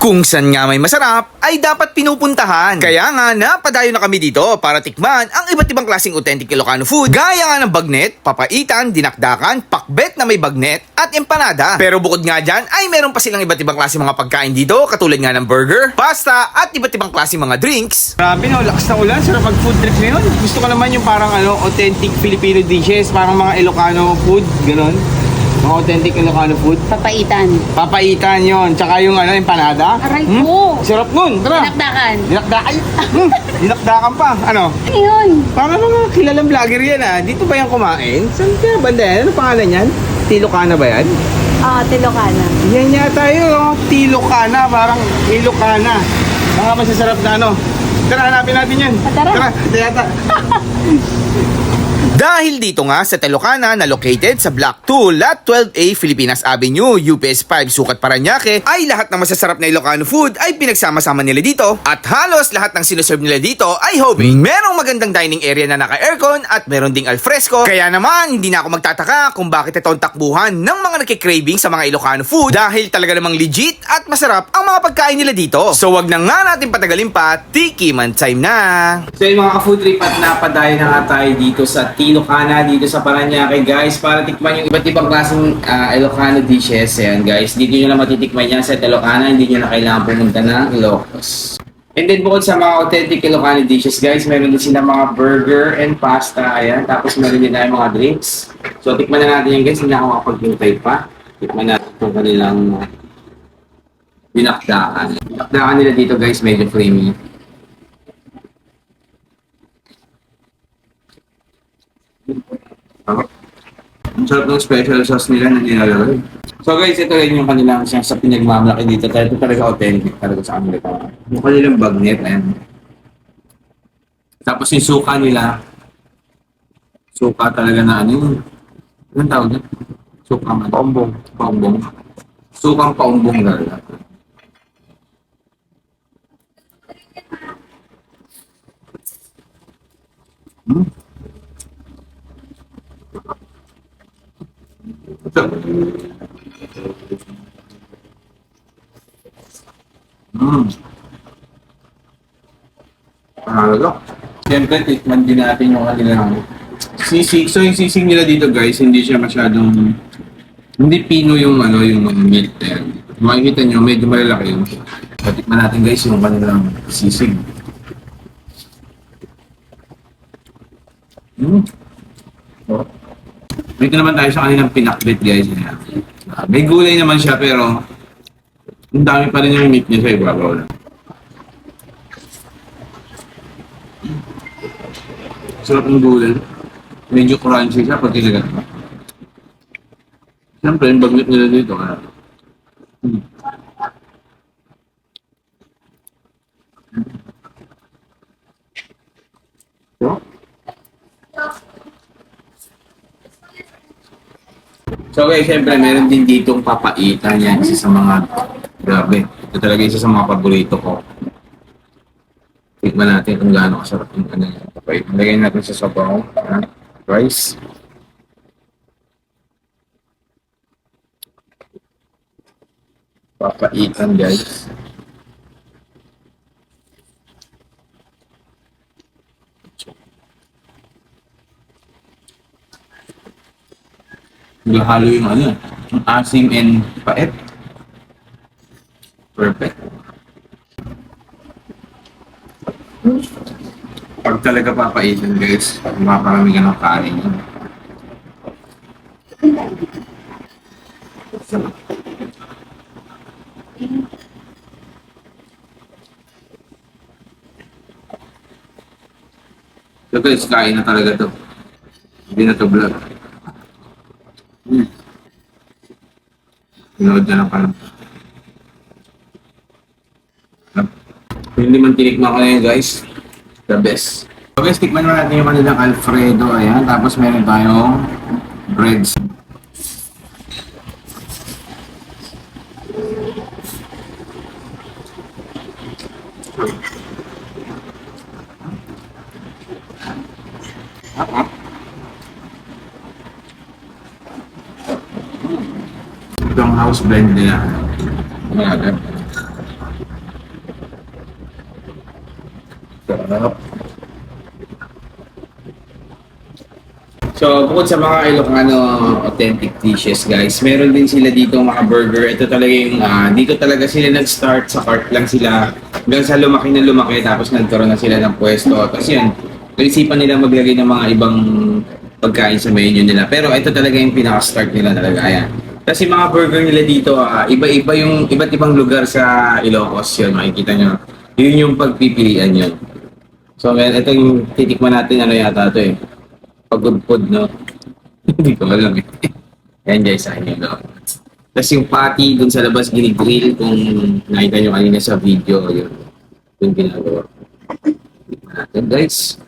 Kung saan nga may masarap, ay dapat pinupuntahan. Kaya nga, napadayo na kami dito para tikman ang iba't ibang klaseng authentic Ilocano food. Gaya nga ng bagnet, papaitan, dinakdakan, pakbet na may bagnet, at empanada. Pero bukod nga dyan, ay meron pa silang iba't ibang klaseng mga pagkain dito, katulad nga ng burger, pasta, at iba't ibang klaseng mga drinks. Grabe no, lakas ng ulan. Sarap mag food trip ngayon. Gusto ko naman yung parang ano, authentic Filipino dishes, parang mga Ilocano food, ganun. Mga authentic Ilocano food. Papaitan. Papaitan yon, tsaka yung ano, empanada. Aray Hmm? ko. Sarap nun, tara. Dinakdakan. Dinakdakan. Hmm, dinakdakan pa. Ano? Ano yun? Para mga kilalang vlogger yan ah. Dito ba yan kumain? Saan kaya banda yan? Ano pangalan yan? Tilocana ba yan? Ah, Tilocana. Yan yata yun, oh. Tilocana. Parang Ilocana. Mga masasarap na ano. Tara, hanapin natin yan. Ah, tara. Tara, yata. Dahil dito nga sa Telocana na located sa Block 2, Lot 12A, Filipinas Avenue, UPS 5, Sukat Paranaque, ay lahat ng masasarap na Ilocano food ay pinagsama-sama nila dito. At halos lahat ng sinuserve nila dito ay hoping merong magandang dining area na naka-aircon at meron ding alfresco. Kaya naman, hindi na ako magtataka kung bakit ito ang takbuhan ng mga nakikraving sa mga Ilocano food dahil talaga namang legit at masarap ang mga pagkain nila dito. So wag na nga natin patagalin pa, tiki man time na! So yung mga ka-food trip at napadayo na nga tayo dito sa Tilocana, dito sa Paranaque guys para tikman yung iba't ibang klaseng ah, Ilocano dishes. Ayan guys, dito nyo na matitikman yan sa Tilocana, hindi nyo na kailangan pumunta ng Ilocos. And then bukod sa mga authentic Ilocano dishes guys, meron din sila mga burger and pasta. Ayan, tapos meron din tayo mga drinks. So tikman na natin yan guys, hindi na ako makapag-hintay pa. Tikman natin itong kanilang dinakdakan. Dinakdakan nila dito guys, medyo creamy. Ang sarap ng special sauce nila na nilalagay. So guys, ito rin yung kanilang siyang sa pinagmamalaki dito. Ito talaga authentic talaga sa kanila. Yung kanilang bagnet, ayan. Tapos yung suka nila, suka talaga na ano yun. Anong tawag yun? Suka man. Paumbong. Paumbong. Sukang paumbong talaga. Ito. Mm. Panalo. Siyempre, tikman din natin yung kanilang sisig. So, yung sisig nila dito, guys, hindi siya masyadong hindi pino yung ano yung milk na yan. Makikita nyo, medyo malalaki yun. Patikman natin guys yung kanilang sisig. Mm. Oh. Dito naman tayo sa kanilang pinakbit guys. Ah, may gulay naman siya pero ang dami pa rin yung meat niya sa ibabaw. Sarap ng gulay. Medyo crunchy siya pag kinagat mo. Siyempre, yung bagnet nila dito. Kaya, So guys, syempre meron din ditong papaitan yan. Isa sa mga, grabe. Ito talaga isa sa mga paborito ko. Tikman natin kung gaano kasarap yung ano yung papaitan. Lagay natin sa sabaw. ha? Rice. Papaitan guys. Halo yung ano, yung asim and paet. Perfect. Pag talaga papaitan guys, makarami ka ng kanin. So guys, kain na talaga to. Hindi na to vlog. Hmm. Na lang pala. Yung limang tinikman ko na yun guys. The best. So guys, tikman naman natin yung kanilang Alfredo. Ayan. Tapos meron tayong breads. Ito Tapos blend niya. Umaga. Sarap. So, bukod sa mga Ilocano authentic dishes, guys, meron din sila dito mga burger. Ito talaga yung, uh, dito talaga sila nag-start, sa cart lang sila. Hanggang sa lumaki na lumaki, tapos nagkaroon na sila ng pwesto. Tapos yun, naisipan nila maglagay ng mga ibang pagkain sa menu nila. Pero ito talaga yung pinaka-start nila talaga. Ayan. Kasi mga burger nila dito, ah, iba-iba yung iba't ibang lugar sa Ilocos yun. Makikita nyo. Yun yung pagpipilian yun. So, men, ito yung titikman natin, ano yata ito eh. Pagudpod, no? Hindi ko alam eh. Yan guys, sa inyo, no? Tapos yung patty dun sa labas, ginigrill kung nakita nyo kanina sa video, yun. Yung ginagawa. Tikman natin, guys.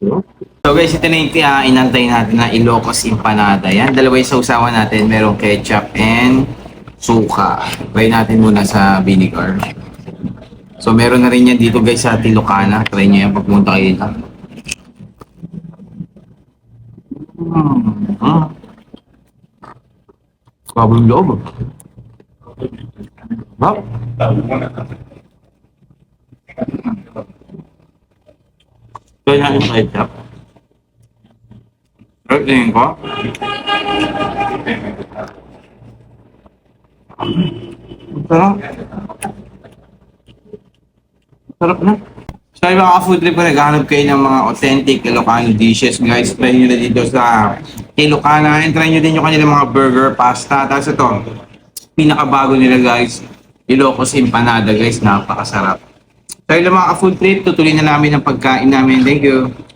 No? So guys, ito na yung uh, inantay natin na Ilocos Empanada. Yan, dalawa yung sausawan natin. Merong ketchup and suka. Try natin muna sa vinegar. So meron na rin yan dito guys sa Tilocana. Try nyo yan pagpunta kayo dito. Hmm. Ah. Kabong loob. Wow. Try natin sa ketchup. Pero tingin ko. Sarap. Sarap na. So yung mga food trip naghahanap kayo ng mga authentic Ilocano dishes. Guys, try nyo na dito sa Ilocana. And try nyo din yung kanilang mga burger, pasta. Tapos ito, pinakabago nila guys, Ilocos Empanada guys, napakasarap. Yung mga food trip, tutuloy na namin ang pagkain namin. Thank you.